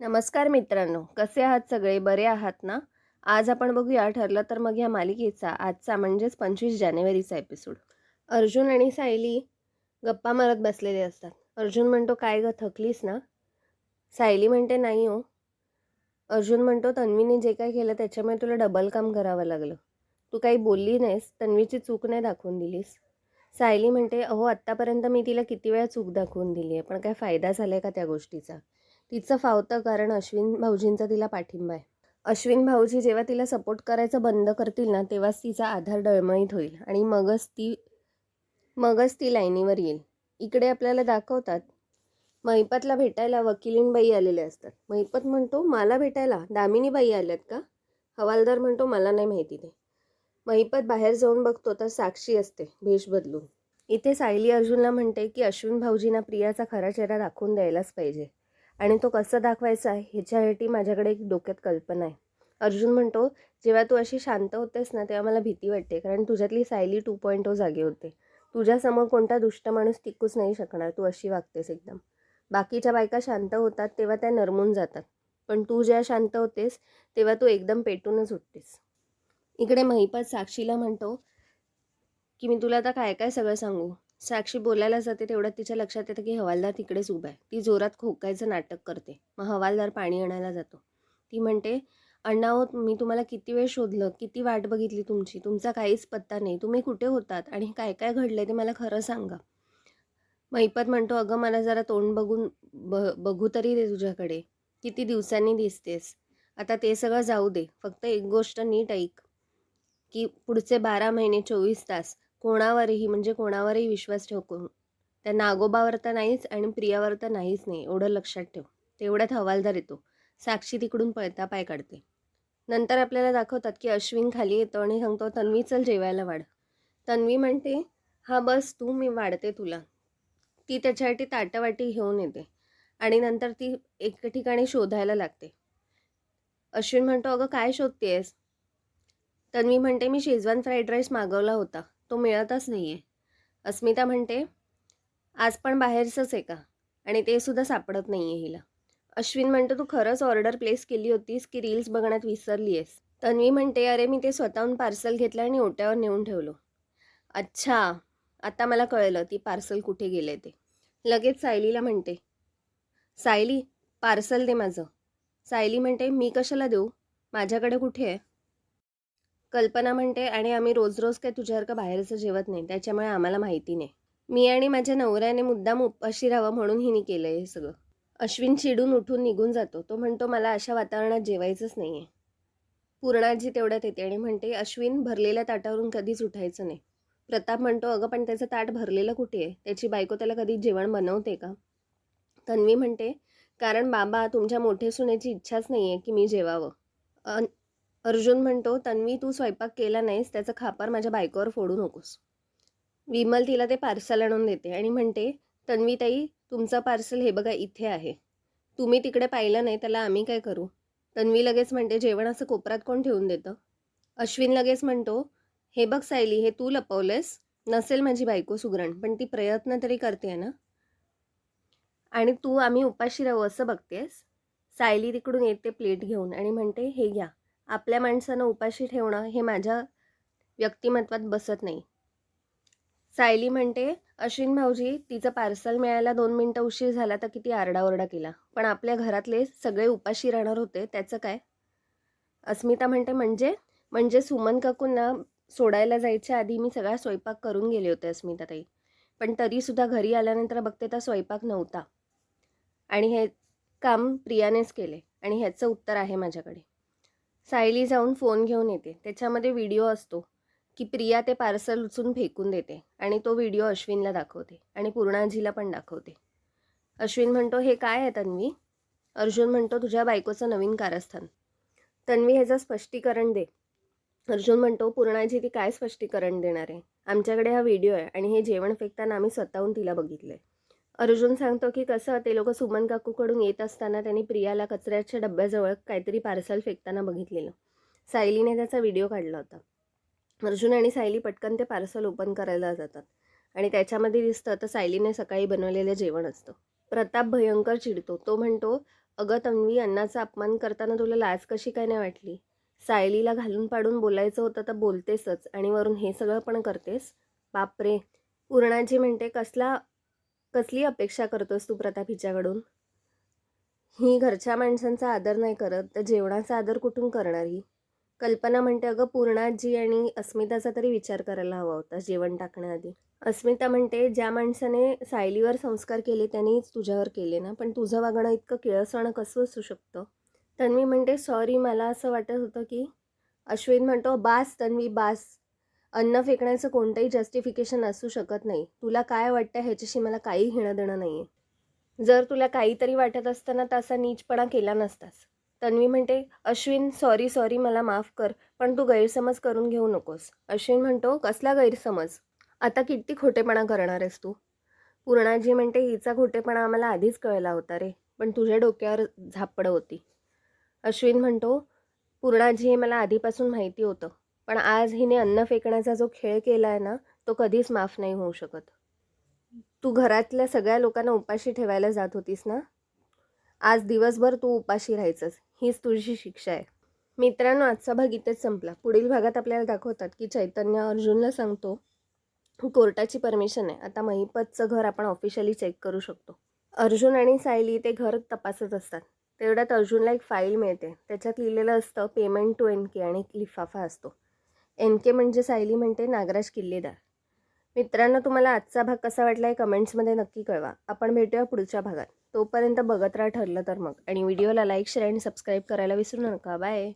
नमस्कार मित्रांनो कसे आहात सगळे? बरे आहात ना? आज आपण बघूया ठरलं तर मग या मालिकेचा आजचा म्हणजेच पंचवीस जानेवारीचा एपिसोड अर्जुन आणि सायली गप्पा मारत बसलेले असतात. अर्जुन म्हणतो काय ग थकलीस ना? सायली म्हणते नाही हो. अर्जुन म्हणतो तन्वीने जे काय केलं त्याच्यामुळे तुला डबल काम करावं लागलं. तू काही बोलली नाहीस तन्वीची चूक नाही दाखवून दिलीस. सायली म्हणते अहो आत्तापर्यंत मी तिला किती वेळा चूक दाखवून दिली आहे पण काय फायदा झाला आहे का त्या गोष्टीचा? तिचं फावतं कारण अश्विन भाऊजींचा तिला पाठिंबा आहे. अश्विन भाऊजी जेव्हा तिला सपोर्ट करायचं बंद करतील ना तेव्हाच तिचा आधार डळमळीत होईल आणि मगच ती मगच ती लाईनीवर येईल. इकडे आपल्याला दाखवतात महिपतला भेटायला वकिलीनबाई आलेले असतात. महिपत म्हणतो मला भेटायला? दामिनीबाई आल्यात का? हवालदार म्हणतो मला नाही माहिती ते. महिपत बाहेर जाऊन बघतो तर साक्षी असते भेष बदलून. इथे सायली अर्जुनला म्हणते की अश्विन भाऊजींना प्रियाचा खरा चेहरा दाखवून द्यायलाच पाहिजे. आणि तो कसा दाखवायचा ह्याच्यासाठी माझ्याकडे एक डोक्यात कल्पना आहे. अर्जुन म्हणतो जेव्हा तू अशी शांत होतेस ना तेव्हा मला भीती वाटते कारण तुझ्यातली सायली टू पॉईंट ओ जागे होते. तुझ्यासमोर कोणता दुष्ट माणूस टिकूच नाही शकणार तू अशी वागतेस एकदम. बाकीच्या बायका शांत होतात तेव्हा त्या नरमून जातात. पण तू जेव्हा शांत होतेस तेव्हा तू एकदम पेटूनच उठतेस. इकडे महिपत साक्षीला म्हणतो की मी तुला आता काय काय सगळं सांगू? साक्षी बोलायला जाते तेवढ्यात तिच्या लक्षात येतं की हवालदार तिकडेच उभा आहे. ती जोरात खोकायचं नाटक करते. मग हवालदार पाणी आणायला जातो. ती म्हणते अण्णा हो, मी तुम्हाला किती वेळ शोधलं? किती वाट बघितली तुमची? तुमचा काहीच पत्ता नाही. तुम्ही कुठे होतात? आणि काय काय घडलं ते मला खरं सांगा. मैपत म्हणतो अगं मला जरा तोंड बघून ब बघू तरी दे तुझ्याकडे. किती दिवसांनी दिसतेस. आता ते सगळं जाऊ दे. फक्त एक गोष्ट नीट ऐक की पुढचे बारा महिने चोवीस तास कोणावरही म्हणजे कोणावरही विश्वास ठेवू त्या नागोबावर तर नाहीच आणि प्रियावर तर नाहीच नाही एवढं लक्षात ठेव. तेवढ्यात हवालदार येतो. साक्षी तिकडून पळता पाय काढते. नंतर आपल्याला दाखवतात की अश्विन खाली येतो आणि सांगतो तन्वी चल जेवायला वाढ. तन्वी म्हणते हा बस तू मी वाढते तुला. ती त्याच्यासाठी ताटवाटी घेऊन येते आणि नंतर ती एक ठिकाणी शोधायला लागते. अश्विन म्हणतो अगं काय शोधतेस तन्वी म्हणते मी शेजवान फ्राईड राईस मागवला होता. तो मिळतच नाही आहे अस्मिता म्हणते आज पण बाहेरचंच आहे का? आणि ते सुद्धा सापडत नाही आहे हिला. अश्विन म्हणतो तू खरंच ऑर्डर प्लेस केली होतीस की रील्स बघण्यात विसरली आहेस तन्वी म्हणते अरे मी ते स्वतःहून पार्सल घेतलं आणि ओट्यावर नेऊन ठेवलो. अच्छा आता मला कळलं ती पार्सल कुठे गेले ते. लगेच सायलीला म्हणते सायली पार्सल दे माझं. सायली म्हणते मी कशाला देऊ? माझ्याकडे कुठे आहे? कल्पना म्हणते आणि आम्ही रोज रोज काय तुझ्यासारखं बाहेरचं जेवत नाही त्याच्यामुळे आम्हाला माहिती नाही. मी आणि माझ्या नवऱ्याने मुद्दाम उपाशी राहावं म्हणून हिने केलं हे सगळं. अश्विन चिडून उठून निघून जातो. तो म्हणतो मला अशा वातावरणात जेवायचंच नाही आहे पूर्णाजी तेवढ्यात येते आणि म्हणते अश्विन भरलेल्या ताटावरून कधीच उठायचं नाही. प्रताप म्हणतो अगं पण त्याचं ताट भरलेलं कुठे आहे? त्याची बायको त्याला कधी जेवण बनवते का? तन्वी म्हणते कारण बाबा तुमच्या मोठे सुनेची इच्छाच नाही आहे की मी जेवावं. अन अर्जुन म्हणतो तन्वी तू स्वयंपाक केला नाहीस त्याचं खापर माझ्या बायकोवर फोडू नकोस. विमल तिला ते पार्सल आणून देते आणि म्हणते तन्वी ताई तुमचं पार्सल हे बघा इथे आहे. तुम्ही तिकडे पाहिलं नाही त्याला आम्ही काय करू? तन्वी लगेच म्हणते जेवण असं कोपरात कोण ठेवून देतं? अश्विन लगेच म्हणतो हे बघ सायली हे तू लपवलेस नसेल माझी बायको सुगरण पण ती प्रयत्न तरी करते ना. आणि तू आम्ही उपाशी राहू असं बघतेस सायली तिकडून येते प्लेट घेऊन आणि म्हणते हे घ्या. आपल्या माणसानं उपाशी ठेवणं हे माझ्या व्यक्तिमत्वात बसत नाही. सायली म्हणते अश्विन भाऊजी तिचं पार्सल मिळायला दोन मिनटं उशीर झाला तर किती आरडाओरडा केला. पण आपल्या घरातले सगळे उपाशी राहणार होते त्याचं काय? अस्मिता म्हणते म्हणजे? म्हणजे सुमन काकूंना सोडायला जायच्या आधी मी सगळा स्वयंपाक करून गेले होते अस्मिताताई. पण तरीसुद्धा घरी आल्यानंतर बघते तर स्वयंपाक नव्हता. आणि हे काम प्रियानेच केले. आणि ह्याचं उत्तर आहे माझ्याकडे. सायली जाऊन फोन घेऊन येते. त्याच्यामध्ये व्हिडिओ असतो की प्रिया ते पार्सल उचून फेकून देते आणि तो व्हिडिओ अश्विनला दाखवते आणि पूर्णाजीला पण दाखवते. अश्विन म्हणतो हे काय आहे तन्वी? अर्जुन म्हणतो तुझ्या बायकोचं नवीन कारस्थान. तन्वी ह्याचं स्पष्टीकरण दे. अर्जुन म्हणतो पूर्णाजी ती काय स्पष्टीकरण देणार आहे? आमच्याकडे हा व्हिडिओ आहे आणि हे जेवण फेकताना आम्ही स्वतःहून तिला बघितलं आहे अर्जुन सांगतो की कसं ते लोक सुमन काकूकडून येत असताना त्यांनी प्रियाला कचऱ्याच्या डब्याजवळ काहीतरी पार्सल फेकताना बघितलेलं. सायलीने त्याचा व्हिडिओ काढला होता. अर्जुन आणि सायली पटकन ते पार्सल ओपन करायला जातात. आणि त्याच्यामध्ये दिसतं तर सायलीने सकाळी बनवलेलं जेवण असतं. प्रताप भयंकर चिडतो. तो म्हणतो अगं तन्वी अन्नाचा अपमान करताना तुला लाज कशी काय नाही वाटली? सायलीला घालून पाडून बोलायचं होतं तर बोलतेसच. आणि वरून हे सगळं पण करतेस? बापरे. पूर्णाजी म्हणते कसला कसली अपेक्षा करतोस तू प्रताप हिच्याकडून? ही घरच्या माणसांचा आदर नाही करत तर जेवणाचा आदर कुठून करणार ही? कल्पना म्हणते अगं पूर्णाजी आणि अस्मिताचा तरी विचार करायला हवा होता जेवण टाकण्याआधी. अस्मिता म्हणते ज्या माणसाने सायलीवर संस्कार केले त्यांनीच तुझ्यावर केले ना पण तुझं वागणं इतकं किळसणं कसं असू शकतं? तन्वी म्हणते सॉरी मला असं वाटत होतं की? अश्विन म्हणतो बास तन्वी बास. अन्न फेकण्याचं कोणतंही जस्टिफिकेशन असू शकत नाही. तुला काय वाटतं ह्याच्याशी मला काही घेणं देणं नाही आहे जर तुला काहीतरी वाटत असताना तसा नीचपणा केला नसतास. तन्वी म्हणते अश्विन सॉरी सॉरी मला माफ कर पण तू गैरसमज करून घेऊ नकोस. अश्विन म्हणतो कसला गैरसमज? आता किती खोटेपणा करणार आहेस तू? पूर्णाजी म्हणते हिचा खोटेपणा आम्हाला आधीच कळला होता रे पण तुझ्या डोक्यावर झापडं होती. अश्विन म्हणतो पूर्णाजी हे मला आधीपासून माहिती होतं. पण आज हिने अन्न फेकण्याचा जो खेळ केला आहे ना तो कधीच माफ नाही होऊ शकत. तू घरातल्या सगळ्या लोकांना उपाशी ठेवायला जात होतीस ना? आज दिवसभर तू उपाशी राहायचंस हीच तुझी शिक्षा आहे. मित्रांनो आजचा भाग इथेच संपला. पुढील भागात आपल्याला दाखवतात की चैतन्य अर्जुनला सांगतो कोर्टाची परमिशन आहे. आता महिपतचं घर आपण ऑफिशियली चेक करू शकतो. अर्जुन आणि सायली ते घर तपासत असतात. तेवढ्यात अर्जुनला एक फाईल मिळते. त्याच्यात लिहिलेलं असतं पेमेंट टू एन के आणि एक लिफाफा असतो. एन के म्हणजे सायली म्हणते नागराज किल्लेदार. मित्रांनो तुम्हाला आजचा भाग कसा वाटला आहे कमेंट्समध्ये नक्की कळवा. आपण भेटूया पुढच्या भागात. तोपर्यंत बघत राहा ठरलं तर मग. आणि व्हिडिओला लाईक शेअर आणि सबस्क्राईब करायला विसरू नका. बाय.